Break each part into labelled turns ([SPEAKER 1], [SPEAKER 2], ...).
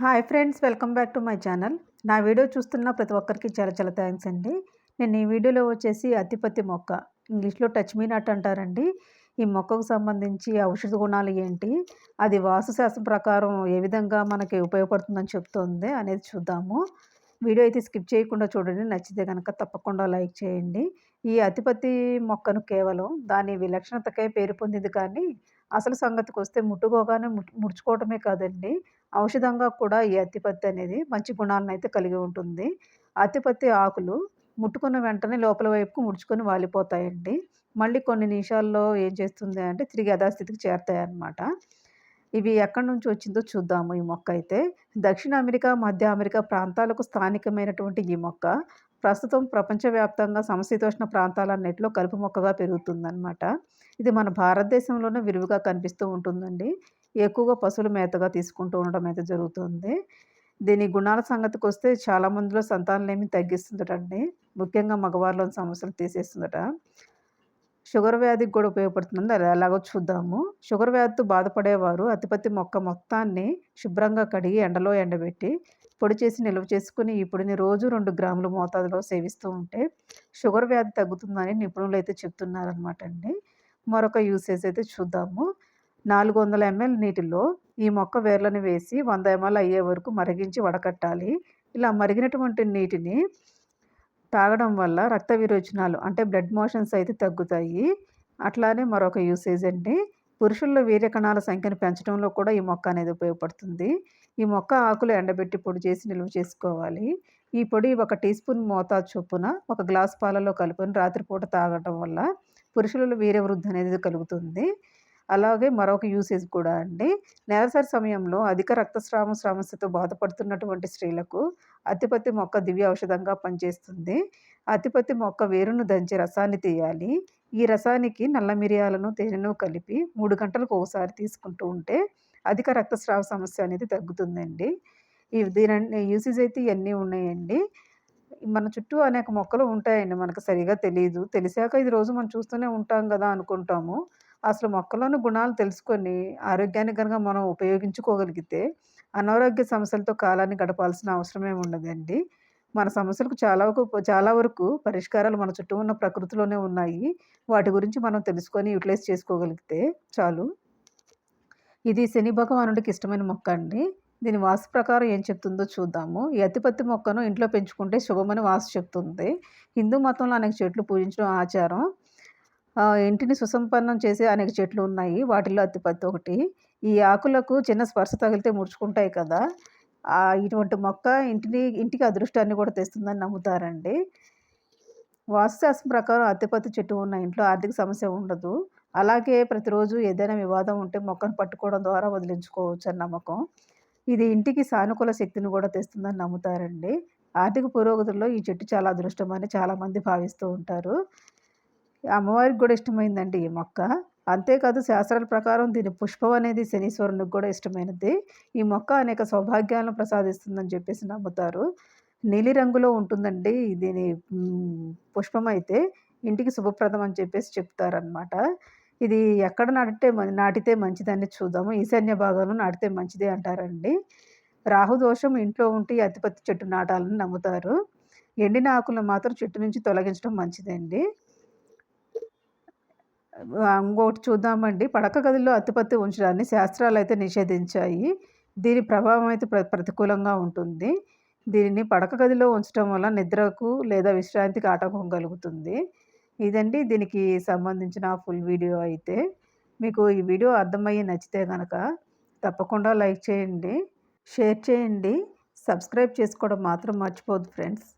[SPEAKER 1] hi friends welcome back to my channel నా video చూస్తున్న ప్రతి ఒక్కరికి చాలా చాలా థ్యాంక్స్ అండి నేను ఈ వీడియోలో వచ్చేసి అతిపతి మొక్క ఇంగ్లీష్లో టచ్ మీ నట్ అంటారండి ఈ మొక్కకు సంబంధించి ఔషధ గుణాలు ఏంటి అది వాస్తుశాస్త్రం ప్రకారం ఏ విధంగా మనకి ఉపయోగపడుతుందని చెప్తుంది అనేది చూద్దాము వీడియో అయితే స్కిప్ చేయకుండా చూడండి నచ్చితే కనుక తప్పకుండా లైక్ చేయండి ఈ అతిపతి మొక్కను కేవలం దాని విలక్షణతకే పేరు పొందింది కానీ అసలు సంగతికి వస్తే ముట్టుకోగానే ముడుచుకోవటమే కాదండి ఔషధంగా కూడా ఈ అత్తిపత్తి అనేది మంచి గుణాలను అయితే కలిగి ఉంటుంది అత్తిపత్తి ఆకులు ముట్టుకున్న వెంటనే లోపల వైపుకు ముడుచుకొని వాలిపోతాయండి మళ్ళీ కొన్ని నిమిషాల్లో ఏం చేస్తుంది అంటే తిరిగి యథాస్థితికి చేరుతాయన్నమాట ఇవి ఎక్కడి నుంచి వచ్చిందో చూద్దాము ఈ మొక్క అయితే దక్షిణ అమెరికా మధ్య అమెరికా ప్రాంతాలకు స్థానికమైనటువంటి ఈ మొక్క ప్రస్తుతం ప్రపంచవ్యాప్తంగా సమశీతోష్ణ ప్రాంతాలన్నింటిలో కలుపు మొక్కగా పెరుగుతుందనమాట ఇది మన భారతదేశంలోనే విరివిగా కనిపిస్తూ ఉంటుందండి ఎక్కువగా పశువుల మేతగా తీసుకుంటూ ఉండడం అయితే జరుగుతుంది దీని గుణాల సంగతికి వస్తే చాలా మందిలో సంతానలేమి తగ్గిస్తుందటండి ముఖ్యంగా మగవారిలోని సమస్యలు తీసేస్తుందట షుగర్ వ్యాధికి కూడా ఉపయోగపడుతుంది అది ఎలాగో చూద్దాము షుగర్ వ్యాధితో బాధపడేవారు అతిపత్తి మొక్క మొత్తాన్ని శుభ్రంగా కడిగి ఎండలో ఎండబెట్టి పొడి చేసి నిల్వ చేసుకుని ఈ పొడిని రోజు రెండు గ్రాముల మోతాదులో సేవిస్తూ ఉంటే షుగర్ వ్యాధి తగ్గుతుందని నిపుణులు అయితే చెప్తున్నారనమాట అండి మరొక యూసేజ్ అయితే చూద్దాము నాలుగు వందల ఎంఎల్ నీటిలో ఈ మొక్క వేర్లను వేసి వంద ఎంఎల్ అయ్యే వరకు మరిగించి వడకట్టాలి ఇలా మరిగినటువంటి నీటిని తాగడం వల్ల రక్త విరోచనాలు అంటే బ్లడ్ మోషన్స్ అయితే తగ్గుతాయి అట్లానే మరొక యూసేజ్ అండి పురుషుల్లో వీర్యకణాల సంఖ్యను పెంచడంలో కూడా ఈ మొక్క అనేది ఉపయోగపడుతుంది ఈ మొక్క ఆకులు ఎండబెట్టి పొడి చేసి నిల్వ చేసుకోవాలి ఈ పొడి ఒక టీ స్పూన్ మోతాదు చొప్పున ఒక గ్లాస్ పాలలో కలుపుకొని రాత్రిపూట తాగటం వల్ల పురుషులలో వీర్యవృద్ధి అనేది కలుగుతుంది అలాగే మరొక యూసేజ్ కూడా అండి నెలసరి సమయంలో అధిక రక్తస్రావం సమస్యతో బాధపడుతున్నటువంటి స్త్రీలకు అతిపత్తి మొక్క దివ్య ఔషధంగా పనిచేస్తుంది అతిపత్తి మొక్క వేరును దంచి రసాన్ని తీయాలి ఈ రసానికి నల్ల మిరియాలను తేనెను కలిపి మూడు గంటలకు ఒకసారి తీసుకుంటూ ఉంటే అధిక రక్తస్రావ సమస్య అనేది తగ్గుతుందండి ఈ దీని యూసేజ్ అయితే ఇవన్నీ ఉన్నాయండి మన చుట్టూ అనేక మొక్కలు ఉంటాయండి మనకు సరిగా తెలియదు తెలిసాక ఇది రోజు మనం చూస్తూనే ఉంటాం కదా అనుకుంటాము అసలు మొక్కలోని గుణాలు తెలుసుకొని ఆరోగ్యాన్ని కనుక మనం ఉపయోగించుకోగలిగితే అనారోగ్య సమస్యలతో కాలాన్ని గడపాల్సిన అవసరమే ఉండదండి మన సమస్యలకు చాలా వరకు చాలా వరకు పరిష్కారాలు మన చుట్టూ ఉన్న ప్రకృతిలోనే ఉన్నాయి వాటి గురించి మనం తెలుసుకొని యూటిలైజ్ చేసుకోగలిగితే చాలు ఇది శని భగవానుడికి ఇష్టమైన మొక్క అండి దీని వాసు ప్రకారం ఏం చెప్తుందో చూద్దాము ఈ అతిపత్తి మొక్కను ఇంట్లో పెంచుకుంటే శుభమని వాసు చెప్తుంది హిందూ మతంలో అనేక చెట్లు పూజించడం ఆచారం ఇంటిని సుసంపన్నం చేసే అనేక చెట్లు ఉన్నాయి వాటిలో అతిపత్తి ఒకటి ఈ ఆకులకు చిన్న స్పర్శ తగిలితే ముడుచుకుంటాయి కదా ఇటువంటి మొక్క ఇంటిని ఇంటికి అదృష్టాన్ని కూడా తెస్తుందని నమ్ముతారండి వాస్తుశాస్త్రం ప్రకారం అతిపతి చెట్టు ఉన్న ఇంట్లో ఆర్థిక సమస్య ఉండదు అలాగే ప్రతిరోజు ఏదైనా వివాదం ఉంటే మొక్కను పట్టుకోవడం ద్వారా వదిలించుకోవచ్చు అని నమ్మకం ఇది ఇంటికి సానుకూల శక్తిని కూడా తెస్తుందని నమ్ముతారండి ఆర్థిక పురోగతిలో ఈ చెట్టు చాలా అదృష్టమని చాలామంది భావిస్తూ ఉంటారు అమ్మవారికి కూడా ఇష్టమైందండి ఈ మొక్క అంతేకాదు శాస్త్రాల ప్రకారం దీని పుష్పం అనేది శనీశ్వరునికి కూడా ఇష్టమైనది ఈ మొక్క అనేక సౌభాగ్యాలను ప్రసాదిస్తుందని చెప్పేసి నమ్ముతారు నీలి రంగులో ఉంటుందండి దీని పుష్పం అయితే ఇంటికి శుభప్రదం అని చెప్పేసి చెప్తారనమాట ఇది ఎక్కడ నాటితే నాటితే మంచిదని చూద్దాము ఈశాన్య భాగంలో నాటితే మంచిదే అంటారండి రాహుదోషం ఇంట్లో ఉంటే అతిపత్తి చెట్టు నాటాలని నమ్ముతారు ఎండిన ఆకులను మాత్రం చెట్టు నుంచి తొలగించడం మంచిదండి ఇంకొకటి చూద్దామండి పడక గదిలో అత్తిపత్తి ఉంచడాన్ని శాస్త్రాలు అయితే నిషేధించాయి దీని ప్రభావం అయితే ప్ర ప్రతికూలంగా ఉంటుంది దీనిని పడక గదిలో ఉంచడం వల్ల నిద్రకు లేదా విశ్రాంతికి ఆటంకం కలుగుతుంది ఇదండి దీనికి సంబంధించిన ఫుల్ వీడియో అయితే మీకు ఈ వీడియో అర్థమయ్యి నచ్చితే కనుక తప్పకుండా లైక్ చేయండి షేర్ చేయండి సబ్స్క్రైబ్ చేసుకోవడం మాత్రం మర్చిపోదు ఫ్రెండ్స్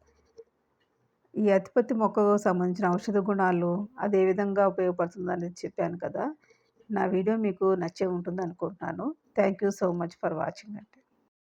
[SPEAKER 1] ఈ అతిపత్తి మొక్కకు సంబంధించిన ఔషధ గుణాలు అదే విధంగా ఉపయోగపడుతుందని చెప్పాను కదా నా వీడియో మీకు నచ్చే ఉంటుంది అనుకుంటున్నాను thank you so much for watching అండి